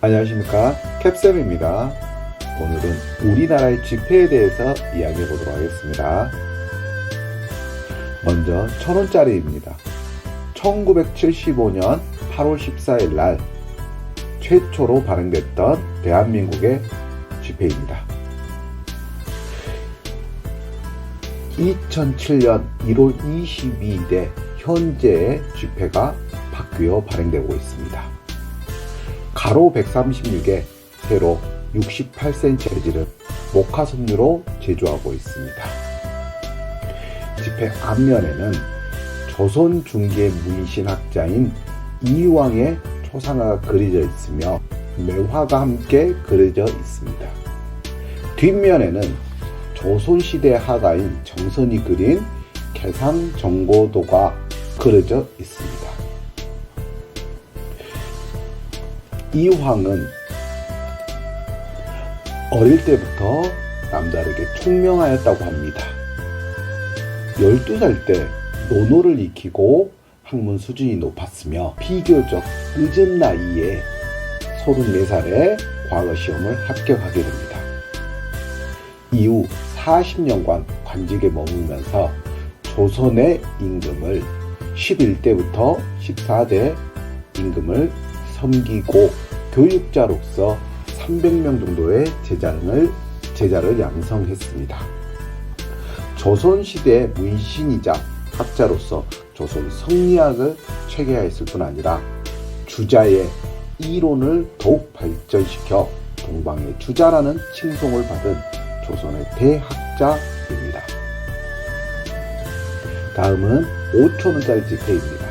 안녕하십니까 캡쌤입니다. 오늘은 우리나라의 지폐에 대해서 이야기해 보도록 하겠습니다. 먼저 천원짜리입니다. 1975년 8월 14일 날 최초로 발행됐던 대한민국의 지폐입니다. 2007년 1월 22일에 현재의 지폐가 바뀌어 발행되고 있습니다. 가로 136에 세로 68cm 재질은 모카 섬유로 제조하고 있습니다. 지폐 앞면에는 조선 중계 문신 학자인 이왕의 초상화가 그려져 있으며 매화가 함께 그려져 있습니다. 뒷면에는 조선시대 화가인 정선이 그린 개상 정고도가 그려져 있습니다. 이황은 어릴 때부터 남다르게 총명하였다고 합니다. 12살 때 논어를 익히고 학문 수준이 높았으며 비교적 늦은 나이에 34살에 과거 시험을 합격하게 됩니다. 이후 40년간 관직에 머물면서 조선의 임금을 11대부터 14대 임금을 섬기고 교육자로서 300명 정도의 제자를, 제자를 양성했습니다. 조선시대 문신이자 학자로서 조선 성리학을 체계화했을 뿐 아니라 주자의 이론을 더욱 발전시켜 동방의 주자라는 칭송을 받은 조선의 대학자입니다. 다음은 5천원짜리 지폐입니다.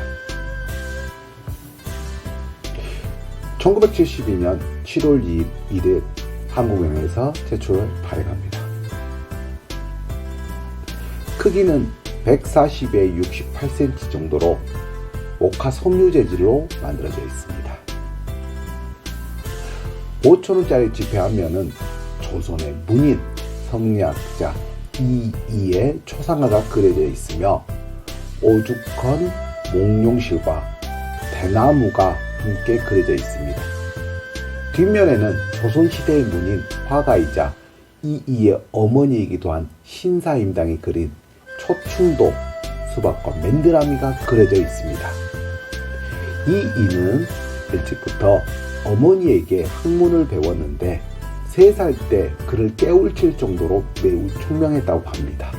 1972년 7월 2일, 1일 한국은행에서 제출 발행합니다. 크기는 140에 68cm 정도로 모카 섬유 재질로 만들어져 있습니다. 5천원짜리 지폐 앞면은 조선의 문인 성리학자 이이의 초상화가 그려져 있으며 오죽헌 몽룡실과 대나무가 함께 그려져 있습니다. 뒷면에는 조선시대의 문인 화가이자 이이의 어머니이기도 한 신사임당이 그린 초충도 수박과 맨드라미가 그려져 있습니다. 이이는 일찍부터 어머니에게 학문을 배웠는데 3살 때 그를 깨울칠 정도로 매우 총명했다고 합니다.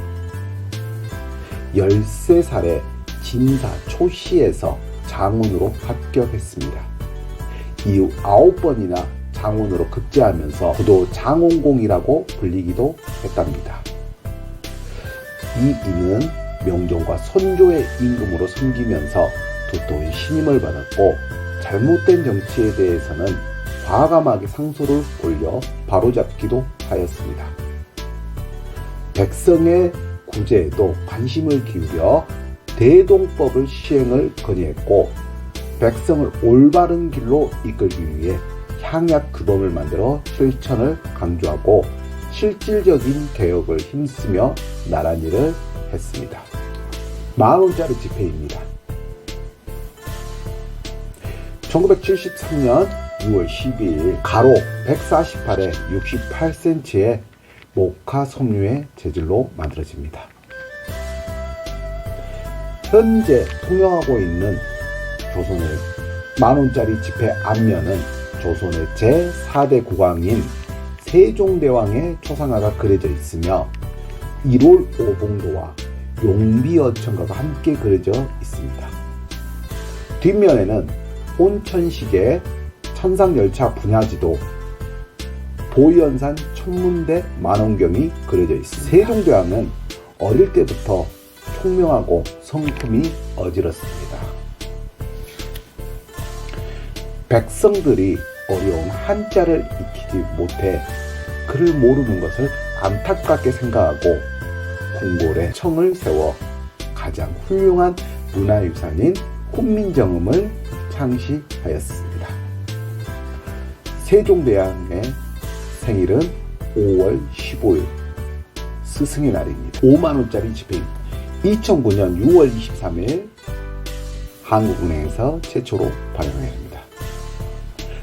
13살에 진사 초시에서 장원으로 합격했습니다. 이후 9번이나 장원으로 급제하면서 부도 장원공이라고 불리기도 했답니다. 이 이는 명종과 선조의 임금으로 섬기면서 도토의 신임을 받았고 잘못된 정치에 대해서는 과감하게 상소를 올려 바로잡기도 하였습니다. 백성의 구제에도 관심을 기울여 대동법을 시행을 건의했고 백성을 올바른 길로 이끌기 위해 향약 규범을 만들어 실천을 강조하고 실질적인 개혁을 힘쓰며 나란 일을 했습니다. 만원짜리 지폐입니다. 1973년 6월 12일 가로 148에 68cm의 모카 섬유의 재질로 만들어집니다. 현재 통용하고 있는 조선의 만원짜리 지폐 앞면은 조선의 제4대 국왕인 세종대왕의 초상화가 그려져 있으며 1월 오봉도와 용비어천가가 함께 그려져 있습니다. 뒷면에는 온천식의 천상열차 분야지도 보현산 천문대 만원경이 그려져 있습니다. 세종대왕은 어릴 때부터 총명하고 성품이 어지럽습니다. 백성들이 어려운 한자를 익히지 못해 글을 모르는 것을 안타깝게 생각하고 궁궐에 청을 세워 가장 훌륭한 문화유산인 훈민정음을 창시하였습니다. 세종대왕의 생일은 5월 15일 스승의 날입니다. 5만원짜리 지폐입니다. 2009년 6월 23일 한국은행에서 최초로 발행합니다.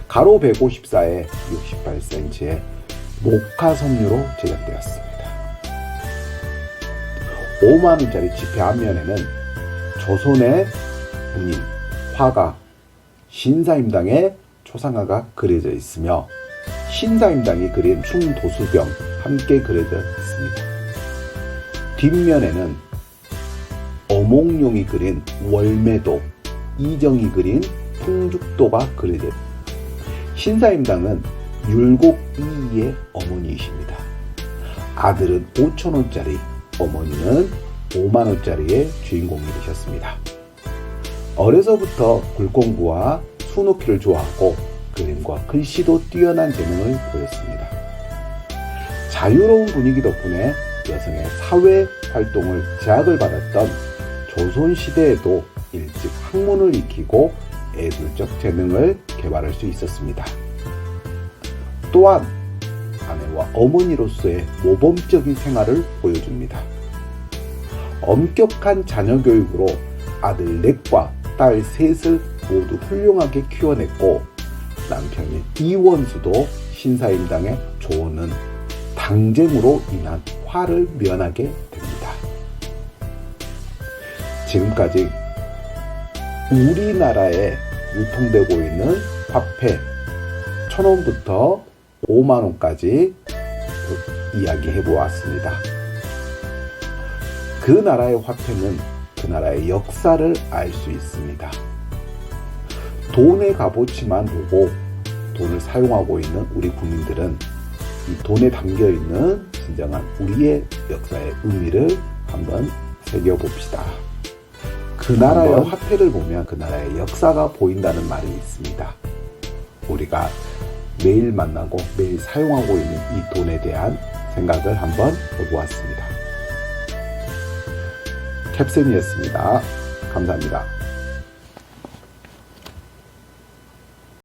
가로 154에 68cm의 모카 섬유로 제작되었습니다. 5만원짜리 지폐 앞면에는 조선의 군인, 화가, 신사임당의 초상화가 그려져 있으며 신사임당이 그린 충도수병 함께 그려져 있습니다. 뒷면에는 어몽룡이 그린 월매도, 이정이 그린 풍죽도가 있습니다. 신사임당은 율곡 이이의 어머니이십니다. 아들은 5천원짜리, 어머니는 5만원짜리의 주인공이 되셨습니다. 어려서부터 글공부와 수놓기를 좋아하고 그림과 글씨도 뛰어난 재능을 보였습니다. 자유로운 분위기 덕분에 여성의 사회 활동을 제약을 받았던 조선시대에도 일찍 학문을 익히고 예술적 재능을 개발할 수 있었습니다. 또한 아내와 어머니로서의 모범적인 생활을 보여줍니다. 엄격한 자녀 교육으로 아들 넷과 딸 셋을 모두 훌륭하게 키워냈고 남편인 이원수도 신사임당의 조언은 당쟁으로 인한 화를 면하게. 지금까지 우리나라에 유통되고 있는 화폐 천원부터 5만원까지 이야기해 보았습니다. 그 나라의 화폐는 그 나라의 역사를 알 수 있습니다. 돈의 값어치만 보고 돈을 사용하고 있는 우리 국민들은 이 돈에 담겨 있는 진정한 우리의 역사의 의미를 한번 새겨봅시다. 그 나라의 한번. 화폐를 보면 그 나라의 역사가 보인다는 말이 있습니다. 우리가 매일 만나고 매일 사용하고 있는 이 돈에 대한 생각을 한번 해보았습니다. 캡센이었습니다. 감사합니다.